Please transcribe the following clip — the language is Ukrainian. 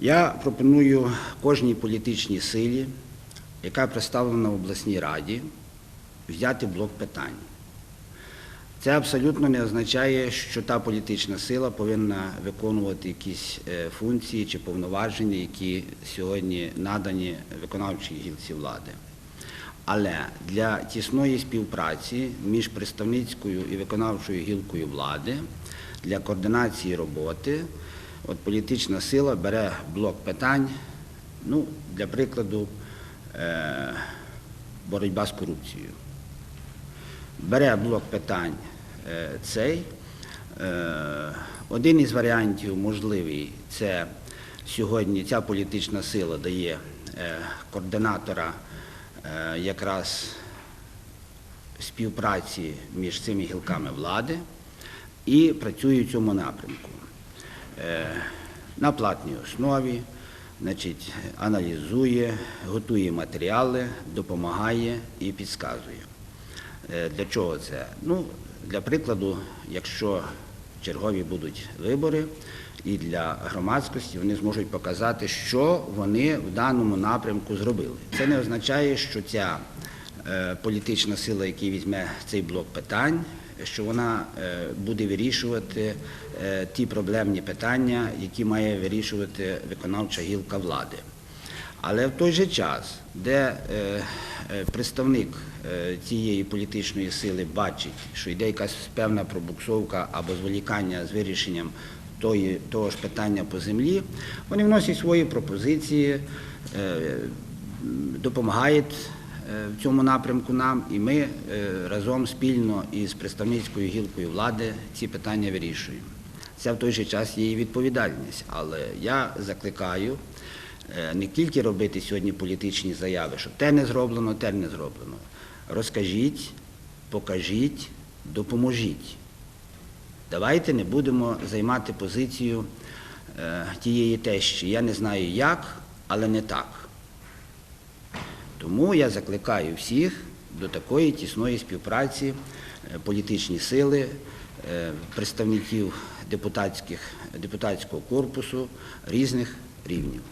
Я пропоную кожній політичній силі, яка представлена в обласній раді, взяти блок питань. Це абсолютно не означає, що та політична сила повинна виконувати якісь е, функції чи повноваження, які сьогодні надані виконавчій гілці влади. Але для тісної співпраці між представницькою і виконавчою гілкою влади, для координації роботи, от політична сила бере блок питань, ну, для прикладу, е, боротьба з корупцією бере блок питань е, цей. Е, Один із варіантів можливий це сьогодні ця політична сила дає координатора якраз співпраці між цими гілками влади і працює в цьому напрямку. Е, На платній основі, значить, аналізує, готує матеріали, допомагає і підказує. Е, Для чого це? Ну, для прикладу, якщо чергові будуть вибори, і для громадськості вони зможуть показати, що вони в даному напрямку зробили. Це не означає, що ця е, політична сила, яка візьме цей блок питань, що вона е, буде вирішувати е, ті проблемні питання, які має вирішувати виконавча гілка влади. Але в той же час, де е, представник цієї політичної сили бачить, що йде якась певна пробуксовка або зволікання з вирішенням того ж питання по землі, вони вносять свої пропозиції, допомагають в цьому напрямку нам, і ми е, разом спільно із представницькою гілкою влади ці питання вирішуємо. Це в той же час є і відповідальність, але я закликаю е, не тільки робити сьогодні політичні заяви, що те не зроблено, те не зроблено. Розкажіть, покажіть, допоможіть. Давайте не будемо займати позицію е, тієї тещі. Я не знаю як, але не так. Тому я закликаю всіх до такої тісної співпраці е, політичні сили, е, представників депутатського корпусу різних рівнів.